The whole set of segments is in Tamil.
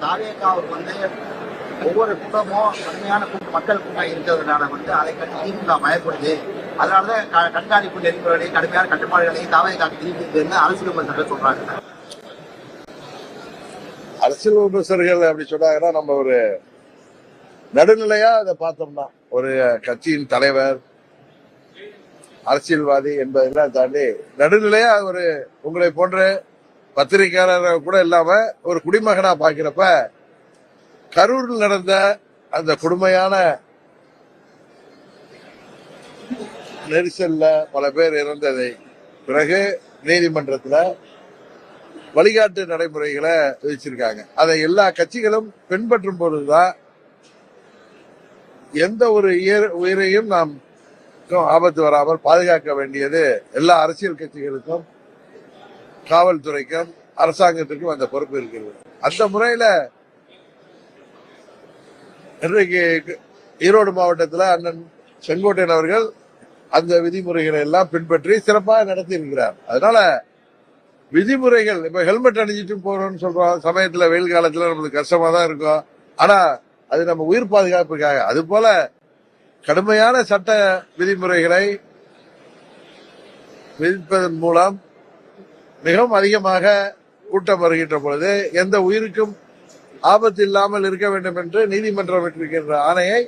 தாவேக்காவுக்கு வந்து ஒவ்வொரு கூட்டமும் கடுமையான கூட்டம் மக்கள் கூட்டம் இருக்கிறதுனால வந்து அதை கண்டு திமுக பயப்படுது. அதனாலதான் க- கண்காணிப்பு நெறிமுறைகளையும் கடுமையான கட்டுப்பாடுகளையும் தாவேக்காக்கு திணிக்குதுன்னு அரசியல் விமர்சகர்கள் சொல்றாங்க. அரசியல் விமர்சகர்கள் அப்படி சொன்னாங்கன்னா நம்ம ஒரு நடுநிலையா அதை பார்த்தோம்னா ஒரு கட்சியின் தலைவர் அரசியல்வாதி என்பதெல்லாம் தாண்டி நடுநிலையா ஒரு உங்களை போன்ற பத்திரிகையாளராக கூட இல்லாம ஒரு குடிமகனா பாக்கிறப்ப கரூரில் நடந்த அந்த கொடுமையான நெரிசல்ல பல பேர் இறந்ததை பிறகு நீதிமன்றத்துல வழிகாட்டு நடைமுறைகளை விதிச்சிருக்காங்க. அதை எல்லா கட்சிகளும் பின்பற்றும் பொழுதுதான் எந்த ஒரு உயிரையும் நாம் ஆபத்து வராமல் பாதுகாக்க வேண்டியது எல்லா அரசியல் கட்சிகளுக்கும் காவல்துறைக்கும் அரசாங்கத்திற்கும் அந்த பொறுப்பு இருக்கிறது. அந்த முறையில இன்றைக்கு ஈரோடு மாவட்டத்தில் அண்ணன் செங்கோட்டையன் அவர்கள் அந்த விதிமுறைகளை எல்லாம் பின்பற்றி சிறப்பாக நடத்தி இருக்கிறார். அதனால விதிமுறைகள் இப்ப ஹெல்மெட் அணிஞ்சிட்டு போறோம்னு சொல்றோம். சமயத்துல வெயில் காலத்துல நம்மளுக்கு கஷ்டமா தான் இருக்கும். ஆனா அது நம்ம உயிர் பாதுகாப்புக்காக. அது போல கடுமையான சட்ட விதிமுறைகளை விதிப்பதன் மூலம் மிகவும் அதிகமாக கூட்டம் வருகின்ற பொழுது எந்த உயிருக்கும் ஆபத்து இல்லாமல் இருக்க வேண்டும் என்று நீதிமன்றம் விட்டிருக்கின்ற ஆணையை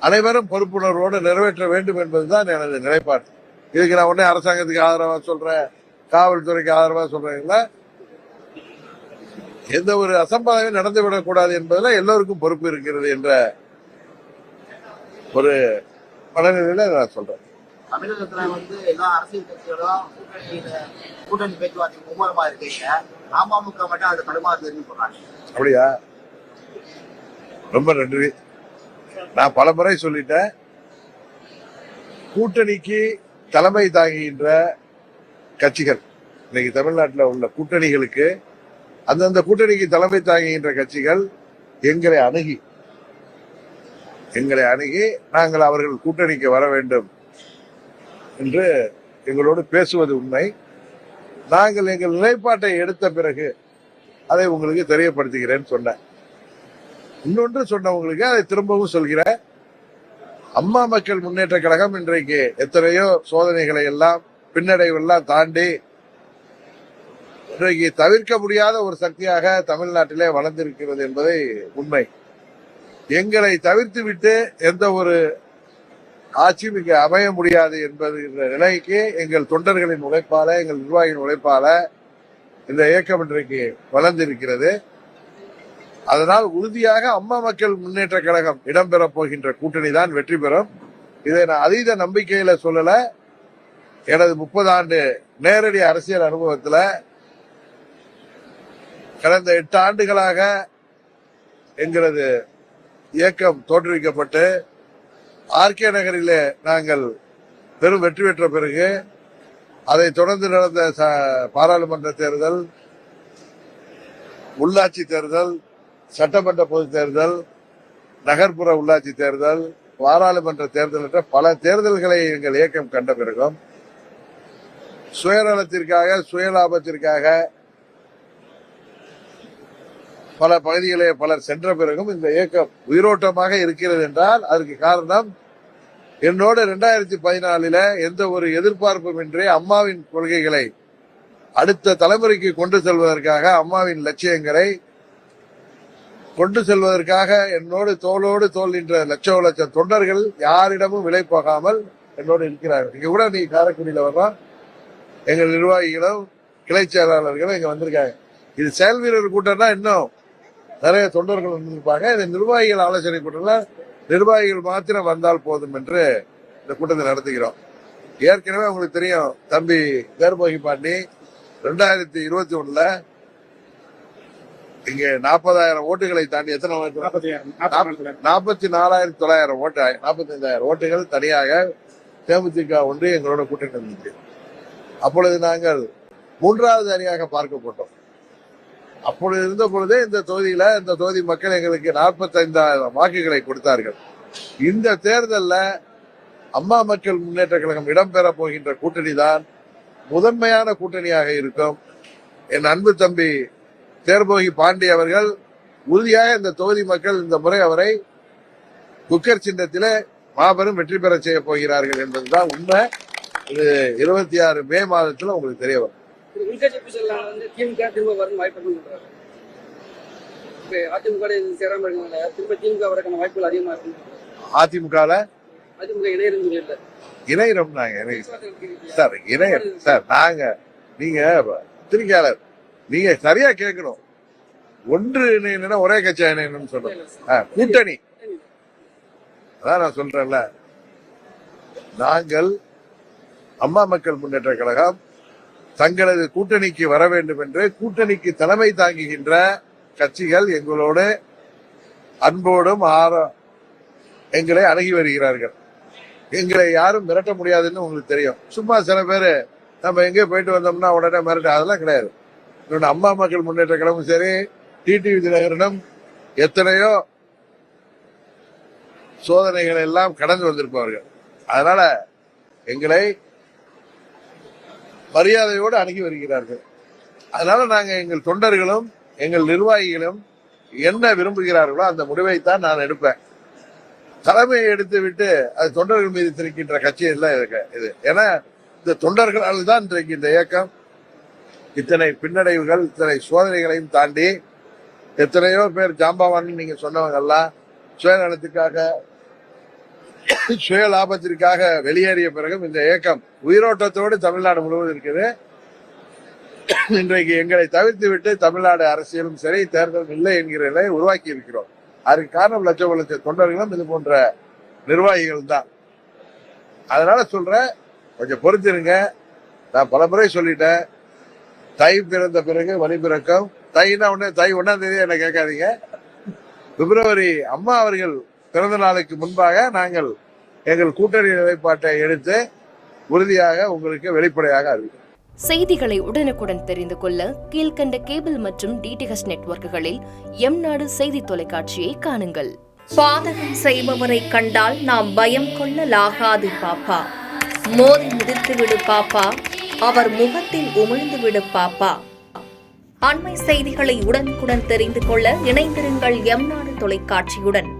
அனைவரும் பொறுப்புணர்வோடு நிறைவேற்ற வேண்டும் என்பதுதான் எனது நிலைப்பாடு. இதுக்கு நான் உடனே அரசாங்கத்துக்கு ஆதரவா சொல்றேன் காவல்துறைக்கு ஆதரவா சொல்றேன் எந்த ஒரு அசம்பாதமும் நடந்துவிடக் கூடாது என்பதுல எல்லோருக்கும் பொறுப்பு இருக்கிறது என்ற ஒரு மனநிலையில நான் சொல்றேன். தமிழகத்துல வந்து எல்லா அரசியல் கட்சிகளும் கூட்டணி பேச்சுவார்த்தை மும்முரமா இருக்கீங்க. அமமுக மட்டும் அது தடுமாறுதுன்னு சொல்றாங்க. அப்படியா? ரொம்ப நன்றி. நான் பல முறை சொல்லிட்டேன். கூட்டணிக்கு தலைமை தாங்குகின்ற கட்சிகள் இன்னைக்கு தமிழ்நாட்டில் உள்ள கூட்டணிகளுக்கு அந்தந்த கூட்டணிக்கு தலைமை தாங்குகின்ற கட்சிகள் எங்களை அணுகி எங்களை அணுகி நாங்கள் அவர்கள் கூட்டணிக்கு வர வேண்டும் என்று எங்களோடு பேசுவது உண்மை. நாங்கள் எங்கள் நிலைப்பாட்டை எடுத்த பிறகு அதை உங்களுக்கு தெரியப்படுத்துகிறேன்னு சொன்னேன். இன்னொன்று சொன்னவங்களுக்கு அதை திரும்பவும் சொல்கிறேன். அம்மா மக்கள் முன்னேற்ற கழகம் இன்றைக்கு எத்தனையோ சோதனைகளை எல்லாம் பின்னடைவெல்லாம் தாண்டி இன்றைக்கு தவிர்க்க முடியாத ஒரு சக்தியாக தமிழ்நாட்டிலே வளர்ந்திருக்கிறது என்பதை உண்மை. எங்களை தவிர்த்து விட்டு எந்த ஒரு ஆட்சியும் இங்கு அமைய முடியாது என்பது நிலைக்கு எங்கள் தொண்டர்களின் உழைப்பால எங்கள் நிர்வாகியின் உழைப்பால இந்த இயக்கம் இன்றைக்கு வளர்ந்திருக்கிறது. அதனால் உறுதியாக அம்மா மக்கள் முன்னேற்ற கழகம் இடம்பெறப் போகின்ற கூட்டணி தான் வெற்றி பெறும். இதை நான் அதீத நம்பிக்கையில சொல்லல. எனது முப்பது ஆண்டு நேரடி அரசியல் அனுபவத்தில் கடந்த எட்டு ஆண்டுகளாக எங்களது இயக்கம் தோற்றுவிக்கப்பட்டு ஆர்கே நகரிலே நாங்கள் பெரும் வெற்றி பெற்ற பிறகு அதை தொடர்ந்து நடந்த ச- பாராளுமன்ற தேர்தல் உள்ளாட்சி தேர்தல் சட்டமன்ற பொது தேர்தல் நகர்ப்புற உள்ளாட்சி தேர்தல் பாராளுமன்ற தேர்தல் என்ற பல தேர்தல்களை எங்கள் இயக்கம் கண்ட பிறகும் சுயநலத்திற்காக சுயலாபத்திற்காக பல பகுதிகளே பலர் சென்ற பிறகும் இந்த இயக்கம் உயிரோட்டமாக இருக்கிறது என்றால் அதற்கு காரணம் என்னோடு இரண்டாயிரத்தி பதினாலில் எந்த ஒரு எதிர்பார்ப்பும் இன்றி அம்மாவின் கொள்கைகளை அடுத்த தலைமுறைக்கு கொண்டு செல்வதற்காக அம்மாவின் லட்சியங்களை கொண்டு செல்வதற்காக என்னோடு தோளோடு தோல் நின்ற லட்சம் லட்சம் தொண்டர்கள் யாரிடமும் விலை போகாமல் என்னோடு இருக்கிறார்கள். இங்க கூட நீ காரைக்குடியில வர்றோம் எங்கள் நிர்வாகிகளும் கிளை செயலாளர்களும் இங்க வந்திருக்காங்க. இது செயல் வீரர் கூட்டம்னா இன்னும் நிறைய தொண்டர்கள் வந்திருப்பாங்க. இந்த நிர்வாகிகள் ஆலோசனை கூட்டம்ல நிர்வாகிகள் மாத்திரம் வந்தால் போதும் என்று இந்த கூட்டத்தை நடத்துகிறோம். ஏற்கனவே உங்களுக்கு தெரியும் தம்பி தேர்போகி பாண்டி ரெண்டாயிரத்தி இருபத்தி ஒண்ணுல இங்க நாற்பதாயிரம் ஓட்டுகளை தாண்டி எத்தனை நாற்பத்தி நாலாயிரத்தி தொள்ளாயிரம் ஓட்டு நாற்பத்தி ஐந்தாயிரம் ஓட்டுகள் தனியாக தேமுதிக ஒன்று எங்களோட கூட்டணி இருந்துச்சு அப்பொழுது நாங்கள் மூன்றாவது அணியாக பார்க்கப்பட்டோம். அப்பொழுது இருந்த பொழுதே இந்த தொகுதியில இந்த தொகுதி மக்கள் எங்களுக்கு நாற்பத்தைந்தாயிரம் வாக்குகளை கொடுத்தார்கள். இந்த தேர்தலில் அம்மா மக்கள் முன்னேற்ற கழகம் இடம்பெற போகின்ற கூட்டணி தான் முதன்மையான கூட்டணியாக இருக்கும். என் அன்பு தம்பி தேர்போகி பாண்டி அவர்கள் உறுதியாக இந்த தொகுதி மக்கள் இந்த முறை அவரை குக்கர் சின்னத்திலே மாபெரும் வெற்றி பெற செய்ய போகிறார்கள் என்பதுதான் உண்மை. இது இருபத்தி ஆறு மே மாதத்தில் உங்களுக்கு தெரிய வரும். உள்கட்சி பூசல்ல வந்து திமுக திரும்ப வரும் வாய்ப்பு இப்ப அதிமுக சேராம இருக்கனால திரும்ப திமுக வரக்கான வாய்ப்புகள் அதிகமா இருக்கு அதிமுகல? அதிமுக இணையரும் இல்ல இணையரம் நாங்க சார் இணையர் சார் நாங்க நீங்க பத்திரிகையாளர் நீங்க சரியா கேட்கணும். ஒன்று இணையணும்னா ஒரே கட்சியா இணையணும்னு ஆ, கூட்டணி அதான் நான் சொல்றேன்ல. நாங்கள் அம்மா மக்கள் முன்னேற்ற கழகம் தங்களது கூட்டணிக்கு வர வேண்டும் என்று கூட்டணிக்கு தலைமை தாங்குகின்ற கட்சிகள் எங்களோடு அன்போடும் ஆர எங்களை அணுகி வருகிறார்கள். எங்களை யாரும் மிரட்ட முடியாதுன்னு உங்களுக்கு தெரியும். சும்மா சில பேர் நம்ம எங்கேயோ போயிட்டு வந்தோம்னா உடனே மிரட்ட அதெல்லாம் கிடையாது. என்னோட அம்மா மக்கள் முன்னேற்ற கழகம் சரி டிடிவி தினகரனும் எத்தனையோ சோதனைகள் எல்லாம் கடந்து வந்திருப்பவர்கள். அதனால எங்களை மரியாதையோடு அணுகி வருகிறார்கள். அதனால நாங்கள் எங்கள் தொண்டர்களும் எங்கள் நிர்வாகிகளும் என்ன விரும்புகிறார்களோ அந்த முடிவைத்தான் நான் எடுப்பேன். தலைமையை எடுத்து விட்டு அது தொண்டர்கள் மீது திரிக்கின்ற கட்சியில் தான் இருக்கு இது. ஏன்னா இந்த தொண்டர்களால் தான் இன்றைக்கு இந்த இயக்கம். இத்தனை பின்னடைவுகள் இத்தனை சோதனைகளையும் தாண்டி எத்தனையோ பேர் ஜாம்பவான் நீங்க சொன்னவங்க எல்லாம் சுயநலத்துக்காக சுய லாபத்திற்காக வெளியேறிய பிறகும் இந்த இயக்கம் உயிரோட்டத்தோடு தமிழ்நாடு முழுவதும் இருக்குது. இன்றைக்கு எங்களை தவிர்த்து விட்டு தமிழ்நாடு அரசியலும் சரி தேர்தலும் இல்லை என்கிற நிலையை உருவாக்கி இருக்கிறோம். அதுக்கு காரணம் லட்சம் லட்ச தொண்டர்களும் இது போன்ற நிர்வாகிகள் தான். அதனால சொல்றேன் கொஞ்சம் பொறுத்திருங்க. நான் பல முறை சொல்லிட்டேன் தை பிறந்த பிறகு வழி பிறக்கம். தைனா உடனே தை ஒன்னாம் தேதி என்ன கேட்காதீங்க. பிப்ரவரி அம்மா அவர்கள் பிறந்த நாளுக்கு முன்பாக நாங்கள் எங்கள் கூட்டணி நிலைப்பாட்டை எடுத்து உறுதியாக உங்களுக்கு வெளிப்படையாக அறிவிக்கிறோம். செய்திகளை உடனுக்குடன் தெரிந்து கொள்ள கீழ்க்கண்ட கேபிள் மற்றும் டிடிஹெச் நெட்வொர்க்குகளில் எம் நாடு செய்தி தொலைக்காட்சியை காணுங்கள். பாதகம் செய்பவரை கண்டால் நாம் பயம் கொள்ளலாகாது பாப்பா. மோதி மிதித்து விடு பாப்பா. அவர் முகத்தில் உமிழ்ந்து விடு பாப்பா. அண்மை செய்திகளை உடனுக்குடன் தெரிந்து கொள்ள இணைந்திருங்கள் எம் நாடு தொலைக்காட்சியுடன்.